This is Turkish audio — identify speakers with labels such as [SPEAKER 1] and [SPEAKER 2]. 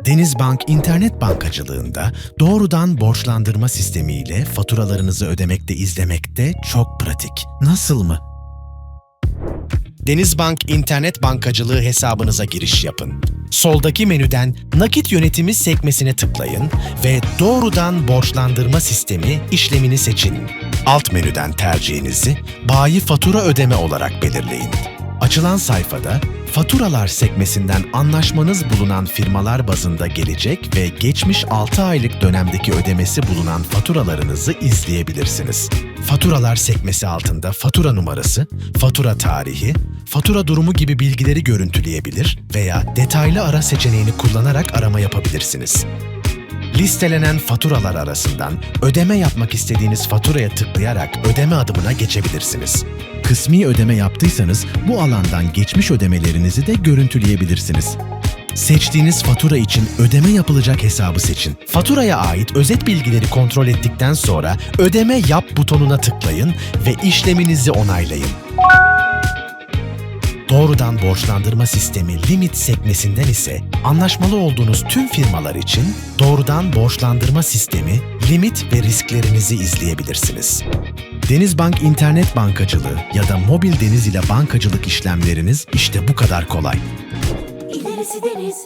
[SPEAKER 1] Denizbank internet bankacılığında doğrudan borçlandırma sistemiyle faturalarınızı ödemekte izlemekte çok pratik. Nasıl mı? Denizbank internet bankacılığı hesabınıza giriş yapın. Soldaki menüden nakit yönetimi sekmesine tıklayın ve doğrudan borçlandırma sistemi işlemini seçin. Alt menüden tercihinizi bayi fatura ödeme olarak belirleyin. Açılan sayfada faturalar sekmesinden anlaşmanız bulunan firmalar bazında gelecek ve geçmiş 6 aylık dönemdeki ödemesi bulunan faturalarınızı izleyebilirsiniz. Faturalar sekmesi altında fatura numarası, fatura tarihi, fatura durumu gibi bilgileri görüntüleyebilir veya detaylı ara seçeneğini kullanarak arama yapabilirsiniz. Listelenen faturalar arasından ödeme yapmak istediğiniz faturaya tıklayarak ödeme adımına geçebilirsiniz. Kısmi ödeme yaptıysanız bu alandan geçmiş ödemelerinizi de görüntüleyebilirsiniz. Seçtiğiniz fatura için ödeme yapılacak hesabı seçin. Faturaya ait özet bilgileri kontrol ettikten sonra ödeme yap butonuna tıklayın ve işleminizi onaylayın. Doğrudan borçlandırma sistemi limit sekmesinden ise anlaşmalı olduğunuz tüm firmalar için doğrudan borçlandırma sistemi, limit ve risklerinizi izleyebilirsiniz. Denizbank İnternet Bankacılığı ya da mobil deniz ile bankacılık işlemleriniz işte bu kadar kolay. İlerisi deniz.